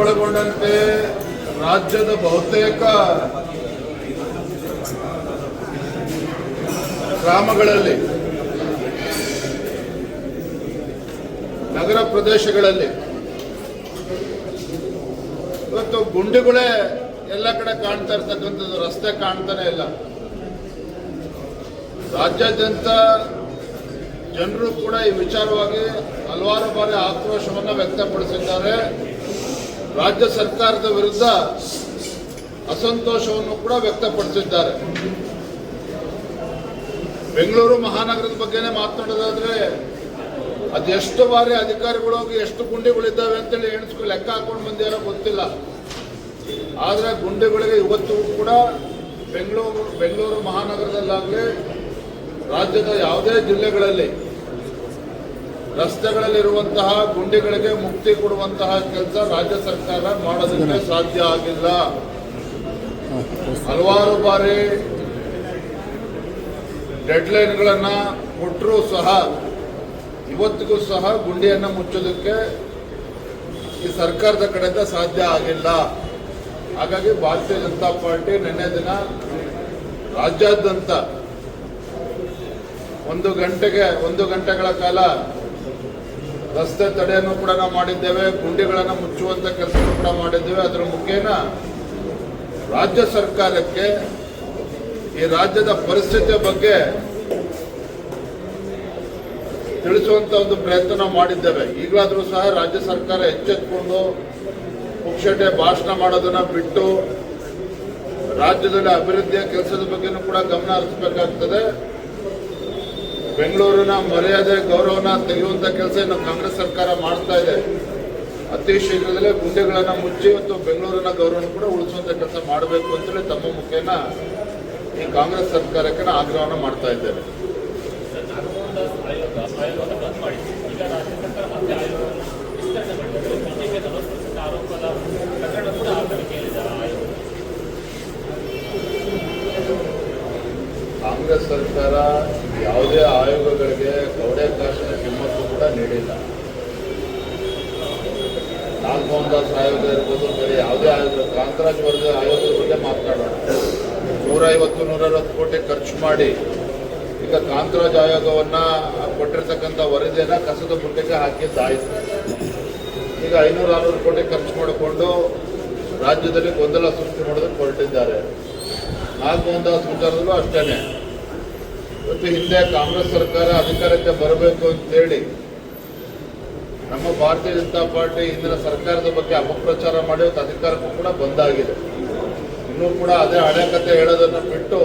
ಒಳಗೊಂಡಂತೆ ರಾಜ್ಯದ ಬಹುತೇಕ ಗ್ರಾಮಗಳಲ್ಲಿ, ನಗರ ಪ್ರದೇಶಗಳಲ್ಲಿ, ಇವತ್ತು ಗುಂಡಿಗಳೇ ಎಲ್ಲ ಕಡೆ ಕಾಣ್ತಾ ಇರ್ತಕ್ಕಂಥದ್ದು, ರಸ್ತೆ ಕಾಣ್ತಾನೆ ಇಲ್ಲ. ರಾಜ್ಯಾದ್ಯಂತ ಜನರು ಕೂಡ ಈ ವಿಚಾರವಾಗಿ ಹಲವಾರು ಬಾರಿ ಆಕ್ರೋಶವನ್ನು ವ್ಯಕ್ತಪಡಿಸಿದ್ದಾರೆ. ರಾಜ್ಯ ಸರ್ಕಾರದ ವಿರುದ್ಧ ಅಸಂತೋಷವನ್ನು ಕೂಡ ವ್ಯಕ್ತಪಡಿಸಿದ್ದಾರೆ. ಬೆಂಗಳೂರು ಮಹಾನಗರದ ಬಗ್ಗೆನೇ ಮಾತನಾಡೋದಾದ್ರೆ ಅದೆಷ್ಟು ಬಾರಿ ಅಧಿಕಾರಿಗಳು ಹೋಗಿ ಎಷ್ಟು ಗುಂಡಿಗಳಿದ್ದಾವೆ ಅಂತೇಳಿ ಎಣಿಸ್ಕೊ ಲೆಕ್ಕ ಹಾಕೊಂಡು ಬಂದಿರೋ ಗೊತ್ತಿಲ್ಲ. ಆದರೆ ಗುಂಡಿಗಳಿಗೆ ಇವತ್ತು ಕೂಡ ಬೆಂಗಳೂರು ಬೆಂಗಳೂರು ಮಹಾನಗರದಲ್ಲಾಗಲಿ, ರಾಜ್ಯದ ಯಾವುದೇ ಜಿಲ್ಲೆಗಳಲ್ಲಿ ರಸ್ತೆಗಳಲ್ಲಿರುವಂತಹ ಗುಂಡಿಗಳಿಗೆ ಮುಕ್ತಿ ಕೊಡುವಂತಹ ಕೆಲಸ ರಾಜ್ಯ ಸರ್ಕಾರ ಮಾಡೋದಕ್ಕೆ ಸಾಧ್ಯ ಆಗಿಲ್ಲ. ಹಲವಾರು ಬಾರಿ ಡೆಡ್ಲೈನ್ಗಳನ್ನ ಕೊಟ್ಟರೂ ಸಹ, ಇವತ್ತಿಗೂ ಸಹ ಗುಂಡಿಯನ್ನು ಮುಚ್ಚೋದಕ್ಕೆ ಈ ಸರ್ಕಾರದ ಕಡೆಯಿಂದ ಸಾಧ್ಯ ಆಗಿಲ್ಲ. ಹಾಗಾಗಿ ಭಾರತೀಯ ಜನತಾ ಪಾರ್ಟಿ ನಿನ್ನೆ ದಿನ ರಾಜ್ಯಾದ್ಯಂತ ಒಂದು ಗಂಟೆಗೆ, ಒಂದು ಗಂಟೆಗಳ ಕಾಲ ರಸ್ತೆ ತಡೆಯನ್ನು ಕೂಡ ನಾವು ಮಾಡಿದ್ದೇವೆ, ಗುಂಡಿಗಳನ್ನು ಮುಚ್ಚುವಂತ ಕೆಲಸ ಕೂಡ ಮಾಡಿದ್ದೇವೆ. ಅದರ ಮುಖೇನ ರಾಜ್ಯ ಸರ್ಕಾರಕ್ಕೆ ಈ ರಾಜ್ಯದ ಪರಿಸ್ಥಿತಿಯ ಬಗ್ಗೆ ತಿಳಿಸುವಂತ ಒಂದು ಪ್ರಯತ್ನ ಮಾಡಿದ್ದೇವೆ. ಈಗಲಾದರೂ ಸಹ ರಾಜ್ಯ ಸರ್ಕಾರ ಎಚ್ಚೆತ್ಕೊಂಡು ಪುಕ್ಷಟೆ ಭಾಷಣ ಮಾಡೋದನ್ನ ಬಿಟ್ಟು ರಾಜ್ಯದಲ್ಲಿ ಅಭಿವೃದ್ಧಿಯ ಕೆಲಸದ ಬಗ್ಗೆನೂ ಕೂಡ ಗಮನ ಹರಿಸಬೇಕಾಗ್ತದೆ. ಬೆಂಗಳೂರಿನ ಮರ್ಯಾದೆ ಗೌರವನ ತೆಗೆಯುವಂತ ಕೆಲಸ ಇನ್ನು ಕಾಂಗ್ರೆಸ್ ಸರ್ಕಾರ ಮಾಡ್ತಾ ಇದೆ. ಅತಿ ಶೀಘ್ರದಲ್ಲೇ ಗುಂಡೆಗಳನ್ನ ಮುಚ್ಚಿ ಮತ್ತು ಬೆಂಗಳೂರಿನ ಗೌರವನ ಕೂಡ ಉಳಿಸುವಂತ ಕೆಲಸ ಮಾಡಬೇಕು ಅಂತೇಳಿ ತಮ್ಮ ಮುಖೇನ ಈ ಕಾಂಗ್ರೆಸ್ ಸರ್ಕಾರಕ್ಕೆ ನಾನು ಆಗ್ರಹವನ್ನು ಮಾಡ್ತಾ ಇದ್ದೇನೆ. ಕಾಂಗ್ರೆಸ್ ಬಂದ್ ಮಾಡಿದೆ ಈಗ ರಾಜ್ಯ ಸರ್ಕಾರ ಮತ್ತೆ ಆಯೋಗ ವಿಸ್ತರಣೆ ಮಾಡಿದೆ ಬಿಜೆಪಿ ನಲವತ್ತು ಪರ್ಸೆಂಟ್ ಆರೋಪದ ಪ್ರಕರಣ ಕೂಡ ಆರೋಪಕ್ಕೆ ಹೇಳಿದ್ದಾರೆ ಆ ಆಯೋಗ ಕಾಂಗ್ರೆಸ್ ಸರ್ಕಾರ ಯಾವುದೇ ಆಯೋಗಗಳಿಗೆ ಕವಡೆ ಕಾಸಿನ ಕಿಮ್ಮತ್ತು ಕೂಡ ನೀಡಿಲ್ಲ ನಾಗಮೋಹನ್ ದಾಸ್ ಆಯೋಗ ಇರ್ಬೋದು, ಬೇರೆ ಯಾವುದೇ ಆಯೋಗ ಕಾಂತರಾಜ್ ವರ್ಗ ಆಯೋಗದ ಬಗ್ಗೆ ಮಾತನಾಡೋಣ. ನೂರೈವತ್ತು ನೂರ ಅರವತ್ತು ಕೋಟಿ ಖರ್ಚು ಮಾಡಿ ಈಗ ಕಾಂತರಾಜ್ ಆಯೋಗವನ್ನ ಕೊಟ್ಟಿರ್ತಕ್ಕಂಥ ವರದಿಯನ್ನ ಕಸದ ಬುಟ್ಟಿಗೆ ಹಾಕಿದ್ದಾಯಿತು ಈಗ ಐನೂರು, ಆರುನೂರು ಕೋಟಿ ಖರ್ಚು ಮಾಡಿಕೊಂಡು ರಾಜ್ಯದಲ್ಲಿ ಗೊಂದಲ ಸೃಷ್ಟಿ ಮಾಡೋದಕ್ಕೆ ಹೊರಟಿದ್ದಾರೆ. ನಾಲ್ಕು ವಿಚಾರದಲ್ಲೂ ಅಷ್ಟೇ ಇವತ್ತು ಹಿಂದೆ ಕಾಂಗ್ರೆಸ್ ಸರ್ಕಾರ ಅಧಿಕಾರಕ್ಕೆ ಬರಬೇಕು ಅಂತೇಳಿ ನಮ್ಮ ಭಾರತೀಯ ಜನತಾ ಪಾರ್ಟಿ ಇಂದಿನ ಸರ್ಕಾರದ ಬಗ್ಗೆ ಅಪಪ್ರಚಾರ ಮಾಡಿ ಅವತ್ತು ಅಧಿಕಾರಕ್ಕೂ ಕೂಡ ಬಂದಾಗಿದೆ. ಇನ್ನೂ ಕೂಡ ಅದೇ ಹಳೆ ಕತೆ ಹೇಳೋದನ್ನ ಬಿಟ್ಟು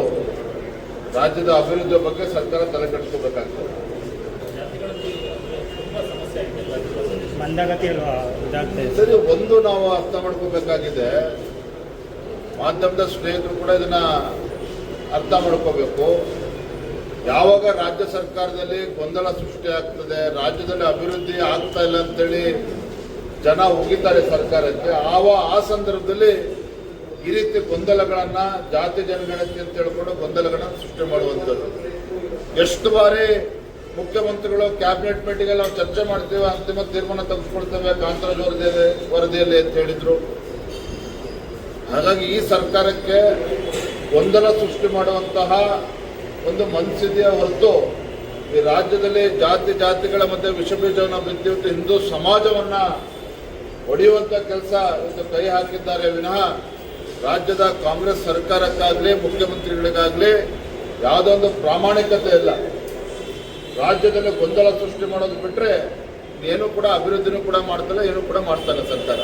ರಾಜ್ಯದ ಅಭಿವೃದ್ಧಿಯ ಬಗ್ಗೆ ಸರ್ಕಾರ ತಲೆ ಇದಾಗ್ತಾ ಸರಿ ಒಂದು ನಾವು ಅರ್ಥ ಮಾಡ್ಕೋಬೇಕಾಗಿದೆ. ಮಾಧ್ಯಮದ ಸ್ನೇಹಿತರು ಕೂಡ ಇದನ್ನ ಅರ್ಥ ಮಾಡ್ಕೋಬೇಕು. ಯಾವಾಗ ರಾಜ್ಯ ಸರ್ಕಾರದಲ್ಲಿ ಗೊಂದಲ ಸೃಷ್ಟಿ ಆಗ್ತದೆ, ರಾಜ್ಯದಲ್ಲಿ ಅಭಿವೃದ್ಧಿ ಆಗ್ತಾ ಇಲ್ಲ ಅಂತೇಳಿ ಜನ ಹೋಗಿದ್ದಾರೆ ಸರ್ಕಾರಕ್ಕೆ, ಆವ ಆ ಸಂದರ್ಭದಲ್ಲಿ ಈ ರೀತಿ ಗೊಂದಲಗಳನ್ನ ಜಾತಿ ಜನಗಣತಿ ಅಂತ ಹೇಳ್ಕೊಂಡು ಗೊಂದಲಗಳನ್ನ ಸೃಷ್ಟಿ ಮಾಡುವಂಥದ್ದು. ಎಷ್ಟು ಬಾರಿ ಮುಖ್ಯಮಂತ್ರಿಗಳು ಕ್ಯಾಬಿನೆಟ್ ಮೀಟಿಂಗ್ ನಾವು ಚರ್ಚೆ ಮಾಡ್ತೀವಿ, ಅಂತಿಮ ತೀರ್ಮಾನ ತೆಗೆದುಕೊಳ್ತೇವೆ, ಕಾಂತರಾಜ್ ವರದಿಯಲ್ಲಿ ವರದಿಯಲ್ಲಿ ಅಂತ ಹೇಳಿದ್ರು. ಹಾಗಾಗಿ ಈ ಸರ್ಕಾರಕ್ಕೆ ಗೊಂದಲ ಸೃಷ್ಟಿ ಮಾಡುವಂತಹ ಒಂದು ಮನಸ್ಥಿತಿಯ ಹೊರತು ಈ ರಾಜ್ಯದಲ್ಲಿ ಜಾತಿ ಜಾತಿಗಳ ಮಧ್ಯೆ ವಿಷಬೀಜವನ್ನು ಬಿದ್ದಿಟ್ಟು ಹಿಂದೂ ಸಮಾಜವನ್ನ ಹೊಡೆಯುವಂತ ಕೆಲಸ ಇವತ್ತು ಕೈ ಹಾಕಿದ್ದಾರೆ. ವಿನಃ ರಾಜ್ಯದ ಕಾಂಗ್ರೆಸ್ ಸರ್ಕಾರಕ್ಕಾಗಲಿ, ಮುಖ್ಯಮಂತ್ರಿಗಳಿಗಾಗಲಿ ಯಾವುದೊಂದು ಪ್ರಾಮಾಣಿಕತೆ ಇಲ್ಲ. ರಾಜ್ಯದಲ್ಲಿ ಗೊಂದಲ ಸೃಷ್ಟಿ ಮಾಡೋದು ಬಿಟ್ಟರೆ ಏನು ಕೂಡ ಅಭಿವೃದ್ಧಿನೂ ಕೂಡ ಮಾಡ್ತಲ್ಲ, ಏನು ಕೂಡ ಮಾಡ್ತಾರೆ ಸರ್ಕಾರ.